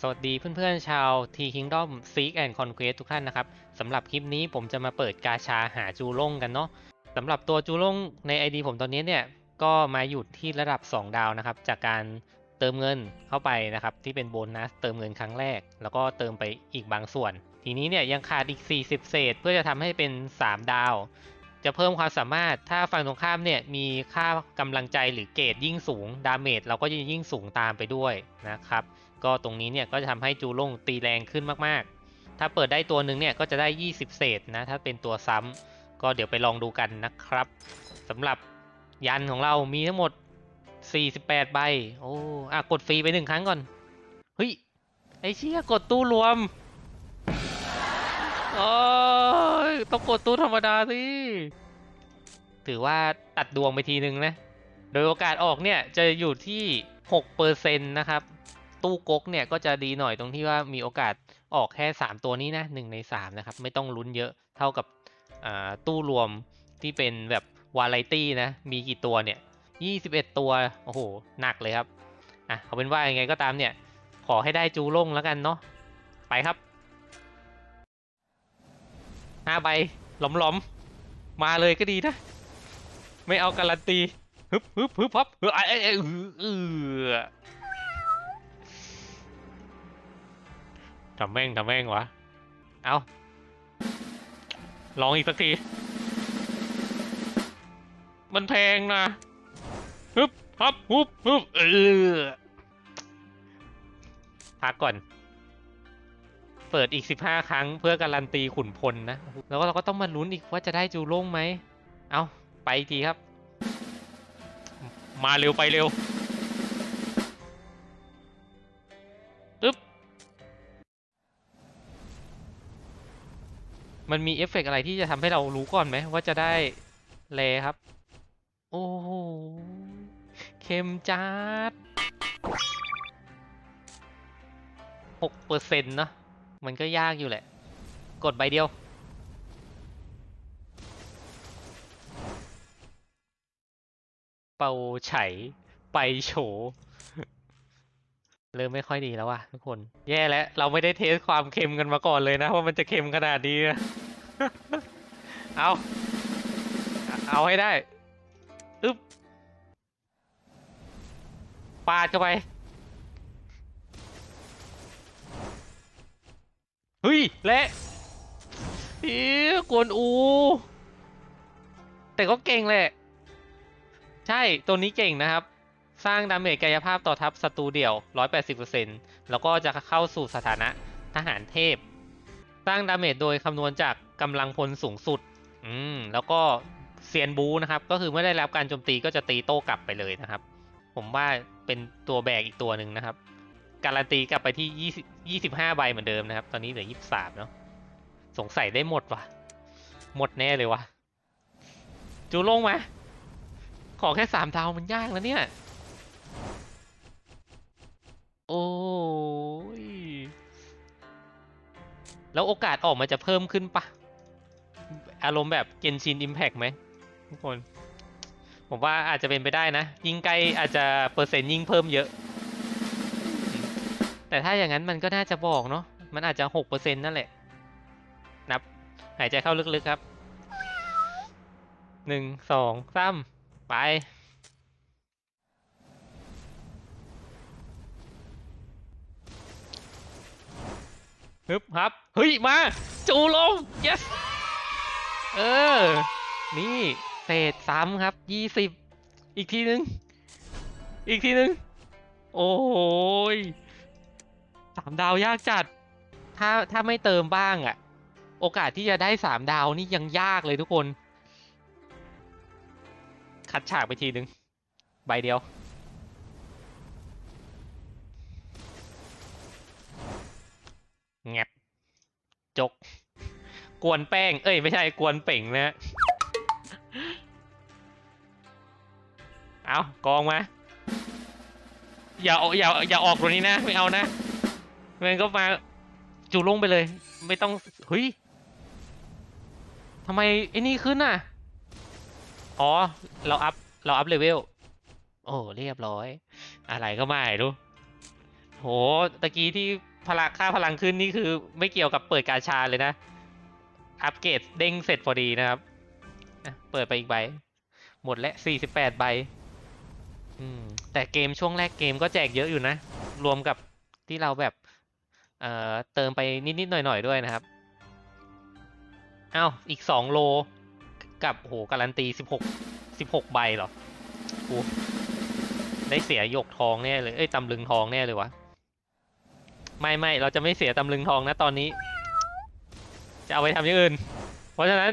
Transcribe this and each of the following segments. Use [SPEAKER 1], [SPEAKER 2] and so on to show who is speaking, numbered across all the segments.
[SPEAKER 1] สวัสดีเพื่อนๆชาว T Kingdom Seek and Conquest ทุกท่านนะครับสำหรับคลิปนี้ผมจะมาเปิดกาชาหาจูล่งกันเนาะสำหรับตัวจูล่งใน ID ผมตอนนี้เนี่ยก็มาอยู่ที่ระดับ 2 ดาวนะครับ จากการเติมเงินเข้าไปนะครับ ที่เป็นโบนัสเติมเงินครั้งแรก แล้วก็เติมไปอีกบางส่วน ทีนี้เนี่ยยังขาดอีก 40 เศษ เพื่อจะทำให้เป็น 3 ดาว จะเพิ่มความสามารถถ้าฝั่งตรงข้ามเนี่ยมีค่ากำลังใจหรือเกรดยิ่งสูงดาเมจเราก็จะยิ่งสูงตามไปด้วยนะครับ ก็ตรงนี้เนี่ยก็จะทำให้จูลงตีแรงขึ้นมากๆ ถ้าเปิดได้ตัวหนึ่งเนี่ยก็จะได้ 20 เศษนะถ้าเป็นตัวซ้ำก็เดี๋ยวไปลองดูกันนะครับสำหรับยันของเรามีทั้งหมด 48 ใบ โอ้อะกดฟรีไปหนึ่งครั้งก่อน เฮ้ย ไอ้เชี่ยกดตู้รวมโอ้ยต้องกดตู้ธรรมดาสิ ถือว่าตัดดวงไปทีนึงนะ โดยโอกาสออกเนี่ยจะอยู่ที่ 6%นะครับ ตู้ก๊กเนี่ยก็จะดีหน่อยตรงที่ว่ามีโอกาสออกแค่ 3 ตัวนี้นะ1ใน3นะครับไม่ต้องลุ้นเยอะเท่ากับตู้รวมที่เป็นแบบวาไรตี้นะมีกี่ตัวเนี่ย21 ตัวโอ้โหหนักเลยครับอะเอาเป็นว่ายังไงก็ตามเนี่ยขอให้ได้จูล่งแล้วกันเนาะไปครับห้าใบหลอมๆ มาเลยก็ดีนะ ไม่เอาการันตีฮึบฮึบฮึบพับเออเออเออ ทำแม่งทำแม่งวะ เอาลองอีกสักที มันแพงนะฮึบพับฮึบฮึบเออพักก่อน เปิดอีก15ครั้งเพื่อการันตีขุนพลนะ แล้วก็เราก็ต้องมาลุ้นอีกว่าจะได้จูโล่งไหม เอาไปอีกทีครับ มาเร็วไปเร็ว มันมีเอฟเฟกต์อะไรที่จะทำให้เรารู้ก่อนไหมว่าจะได้แลครับ โอ้โหเค็มจัดหกเปอร์เซ็นต์เนอะมันก็ยากอยู่แหละ กดใบเดียว เป่าไฉไปโฉ เริ่มไม่ค่อยดีแล้วว่ะทุกคน แย่แล้วเราไม่ได้เทสความเค็มกันมาก่อนเลยนะว่ามันจะเค็มขนาดนี้นะเอา เอาให้ได้อึ๊บปาดเข้าไปเฮ้ยและเอี๊ยกวนอู แต่ก็เก่งแหละ ใช่ตัวนี้เก่งนะครับ สร้างดาเมจกายภาพต่อทัพศัตรูเดี่ยว 180%แล้วก็จะเข้าสู่สถานะทหารเทพ สร้างดาเมจโดยคำนวณจากกำลังพลสูงสุด อืม แล้วก็เซียนบูนะครับ ก็คือเมื่อได้รับการโจมตีก็จะตีโต้กลับไปเลยนะครับ ผมว่าเป็นตัวแบกอีกตัวหนึ่งนะครับ การันตีกลับไปที่ 20 25 ใบเหมือนเดิมนะครับ ตอนนี้เหลือ 23 เนาะ สงสัยได้หมดว่ะหมดแน่เลยวะจูลงมา ขอแค่สามดาวมันยากนะเนี่ย อ้ย แล้วโอกาสออกมาจะเพิ่มขึ้นปะ อารมณ์แบบเกนชินอิมแพกไหมทุกคน ผมว่าอาจจะเป็นไปได้นะ ยิงไกลอาจจะเปอร์เซ็นต์ยิ่งเพิ่มเยอะ แต่ถ้าอย่างนั้นมันก็น่าจะบอกเนาะ มันอาจจะหกเปอร์เซ็นต์นั่นแหละ นับ หายใจเข้าลึกๆครับหนึ่งสองสามไป ฮึบครับ เฮ้ย มา จูลง yes เออ นี่เศษซ้ำครับยี่สิบ อีกทีนึง อีกทีนึง โอ้ยสามดาวยากจัด ถ้าถ้าไม่เติมบ้างอะโอกาสที่จะได้สามดาวนี่ยังยากเลยทุกคน คัดฉากไปทีนึง ใบเดียว แงบจก กวนแป้ง เอ้ย ไม่ใช่กวนเป่งนะ เอากองมา อย่าอาอย่าอย่าออกตัวนี้นะ ไม่เอานะมันก็มาจูลงไปเลย ไม่ต้องเฮ้ยทำไมไอ้นี่ขึ้นน่ะ อ๋อ เราอัพ เราอัพเลเวล โอ้ เรียบร้อย อะไรก็ไม่รู้ โห ตะกี้ที่ พลังค่าพลังขึ้นนี่คือไม่เกี่ยวกับเปิดกาชาเลยนะ อัปเกรดเด้งเสร็จพอดีนะครับ เปิดไปอีกใบ หมดและสี่สิบแปดใบอืมแต่เกมช่วงแรกเกมก็แจกเยอะอยู่นะ รวมกับที่เราแบบเอ่อเติมไปนิด ๆ หน่อย ๆ ด้วยนะครับ เอ้า อีกสองโล กับโหการันตีสิบหกสิบหกใบเหรอโอ้ได้เสียยกทองแน่เลย เอ้ยตำลึงทองแน่เลยวะ ไม่ไม่เราจะไม่เสียตำลึงทองนะตอนนี้ จะเอาไปทำอย่างอื่น เพราะฉะนั้น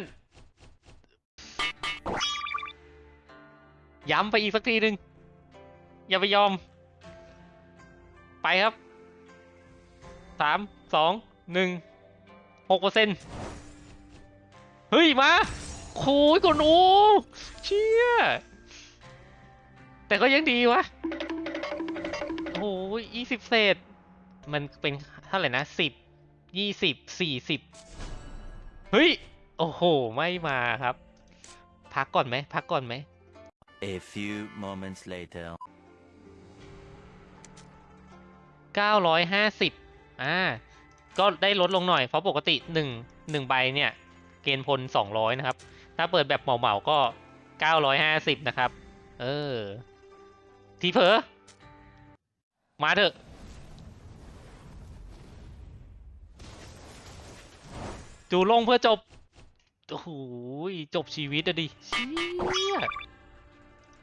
[SPEAKER 1] ย้ำไปอีกสักทีหนึ่งอย่าไปยอม ไปครับสามสองหนึ่งหกเปอร์เซ็นต์เฮ้ย มาคุยก่อนโอ้เชี่ย แต่ก็ยังดีวะโอ้ยยี่สิบเศษ มันเป็นเท่าไหร่นะสิบยี่สิบสี่สิบเฮ้ย โอ้โห ไม่มาครับ พักก่อนไหม พักก่อนไหม
[SPEAKER 2] A few moments later.
[SPEAKER 1] 950อ่า ก็ได้ลดลงหน่อย เพราะปกติ1 1ใบเนี่ย เกณฑ์พล200นะครับ ถ้าเปิดแบบเหมาๆก็950นะครับ เออ ทีเพอมาเถอะ จูลงเพื่อจบ โอ้โหจบชีวิตอะดิเชี่ย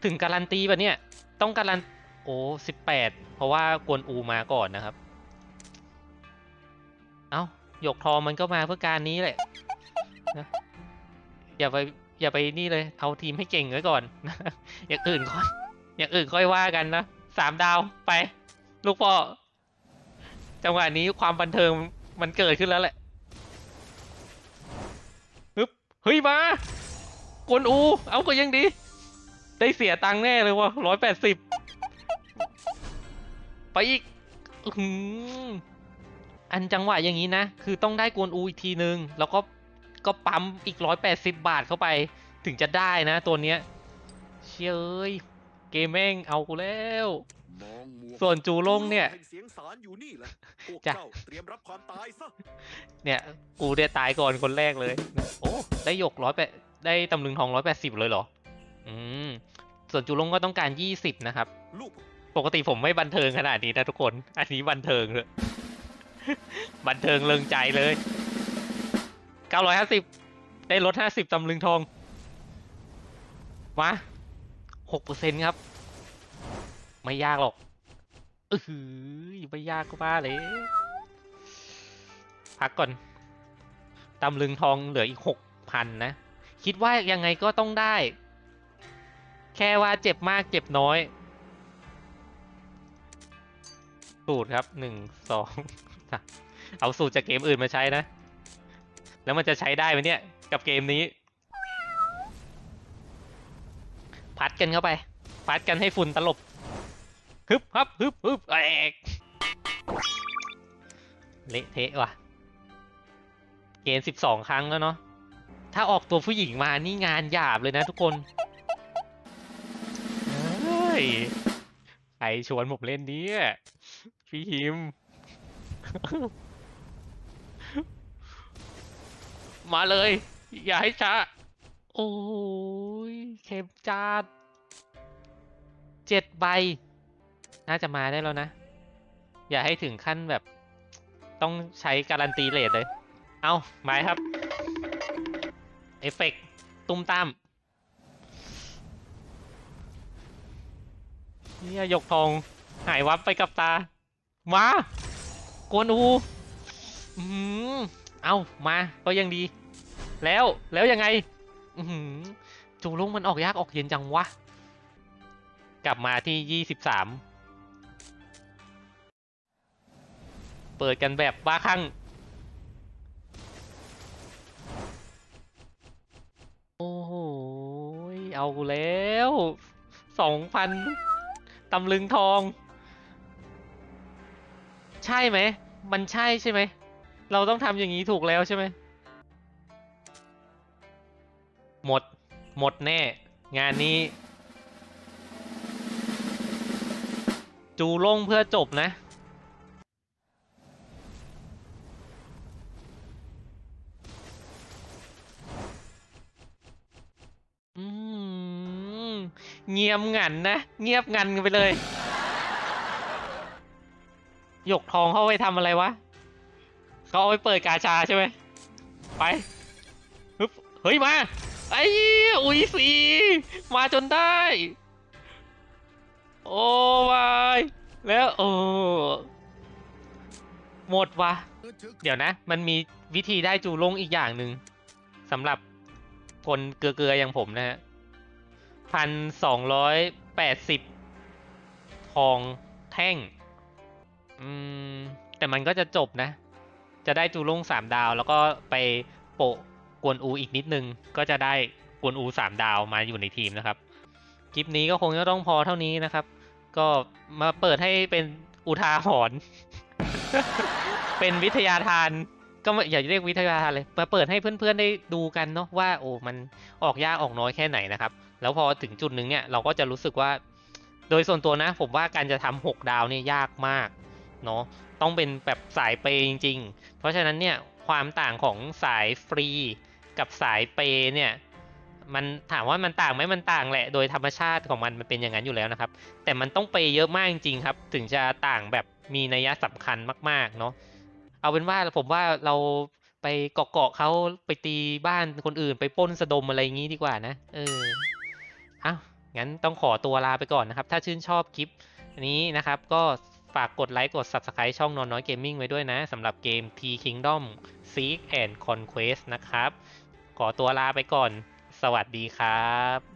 [SPEAKER 1] ถึงการันตีปะเนี่ย ต้องการัน โอ้สิบแปด เพราะว่ากวนอูมาก่อนนะครับ เอ้าหยกทองมันก็มาเพื่อการนี้แหละนะอย่าไปอย่าไปนี่เลย เอาทีมให้เก่งไว้ก่อน อย่างอื่นค่อย อย่างอื่นค่อยว่ากันนะ สามดาวไป ลูกพ่อ จังหวะนี้ความบันเทิงมันเกิดขึ้นแล้วแหละฮึบ เฮ้ยมากวนอูเอาก็ยังดี ได้เสียตังค์แน่เลยวะร้อยแปดสิบไปอีกอันจังหวะอย่างนี้นะ คือต้องได้กวนอูอีกทีนึง แล้วก็ก็ปั๊มอีกร้อยแปดสิบบาทเข้าไป ถึงจะได้นะตัวเนี้ย เชยเอ้ย เกมแม่งเอากูแล้ว ส่วนจูลงเนี่ย
[SPEAKER 3] แห่งเสียงสารอยู่นี่แหละพวก
[SPEAKER 1] จ้ะ
[SPEAKER 3] เจ้าเตรียมรับความตายซะ
[SPEAKER 1] เนี่ยกูได้ตายก่อนคนแรกเลย โอ้ได้หยกร้อยแปดได้ตำลึงทองร้อยแปดสิบเลยเหรอ อืมส่วนจูลงก็ต้องการยี่สิบนะครับ
[SPEAKER 3] ลูก
[SPEAKER 1] ปกติผมไม่บันเทิงขนาดนี้นะทุกคน อันนี้บันเทิงเลยบันเทิงเริงใจเลย950ได้ลด50ตำลึงทอง มา6%ครับ ไม่ยากหรอกเออหือไม่ยากก็บ้าเลย พักก่อนตำลึงทองเหลืออีก6,000นนะ คิดว่ายังไงก็ต้องได้ แค่ว่าเจ็บมากเจ็บน้อย สูตรครับหนึ่งสองเอาสูตรจากเกมอื่นมาใช้นะ แล้วมันจะใช้ได้ไหมเนี่ย กับเกมนี้ พัดกันเข้าไป พัดกันให้ฝุ่นตลบ ฮึบฮับฮึบฮึบแอกเละเทะว่ะ เกมสิบสองครั้งแล้วเนาะ ถ้าออกตัวผู้หญิงมานี่งานหยาบเลยนะทุกคนเฮ้ยใครชวนผมเล่นเนี่ยพี่ฮิม มาเลย อย่าให้ช้า โอ้ย เข็มจานเจ็ดใบ น่าจะมาได้แล้วนะ อย่าให้ถึงขั้นแบบ ต้องใช้การันตีเลทเลย เอาหมายครับเอฟเฟกตุ้มตามเนี่ยหยกทองหายวับไปกับตา มากวนอูอือหือเอามาก็ยังดี แล้วแล้วยังไง อืจูลุงมันออกยากออกเย็นจังวะ กลับมาที่ยี่สิบสาม เปิดกันแบบบ้าคลั่งโอ้โห เอาแล้วสองพันตำลึงทอง ใช่ไหม มันใช่ใช่ไหม เราต้องทำอย่างนี้ถูกแล้วใช่ไหม หมด หมดแน่ งานนี้ จูลงเพื่อจบนะ เงียบงันนะ เงียบงันกันไปเลย หยกทองเขาเอาไปทำอะไรวะเขาเอาไปเปิดกาชาใช่ไหมไปฮึบเฮ้ยมาไอ้อุ้ยสีมาจนได้ โอ้วายแล้วโอ้หมดวะเดี๋ยวนะ มันมีวิธีได้จูลงอีกอย่างหนึ่งสำหรับคนเกลือๆอย่างผมนะฮะ พันสองร้อยแปดสิบทองแท่ง อืม แต่มันก็จะจบนะ จะได้จูลงสามดาว แล้วก็ไปโปะกวนอูอีกนิดนึง ก็จะได้กวนอูสามดาวมาอยู่ในทีมนะครับ คลิปนี้ก็คงจะต้องพอเท่านี้นะครับ ก็มาเปิดให้เป็นอุทาหรณ์เป็นวิทยาทานก็อย่าเรียกวิทยาทานเลย มาเปิดให้เพื่อนๆได้ดูกันเนาะว่าโอ้มันออกยากออกน้อยแค่ไหนนะครับ แล้วพอถึงจุดหนึ่งเนี่ยเราก็จะรู้สึกว่า โดยส่วนตัวนะ ผมว่าการจะทำหกดาวเนี่ยยากมากเนาะต้องเป็นแบบสายเปย์จริง ๆ เพราะฉะนั้นเนี่ยความต่างของสายฟรีกับสายเปย์เนี่ยมันถามว่ามันต่างไหมมันต่างแหละ โดยธรรมชาติของมันมันเป็นอย่างนั้นอยู่แล้วนะครับ แต่มันต้องเปเยอะมากจริงๆครับ ถึงจะต่างแบบมีนัยสำคัญมากๆเนาะเอาเป็นว่าผมว่าเราไปเกาะเกาะเขาไปตีบ้านคนอื่น ไปป้นสะดมอะไรอย่างนี้ดีกว่านะ เออ อางั้นต้องขอตัวลาไปก่อนนะครับ ถ้าชื่นชอบคลิปนี้นะครับ ก็ฝากกดไลค์กด Subscribe ช่องนอนน้อยเกมมิ่งไว้ด้วยนะสำหรับเกม T Kingdom Seek and Conquest นะครับ ขอตัวลาไปก่อน สวัสดีครับ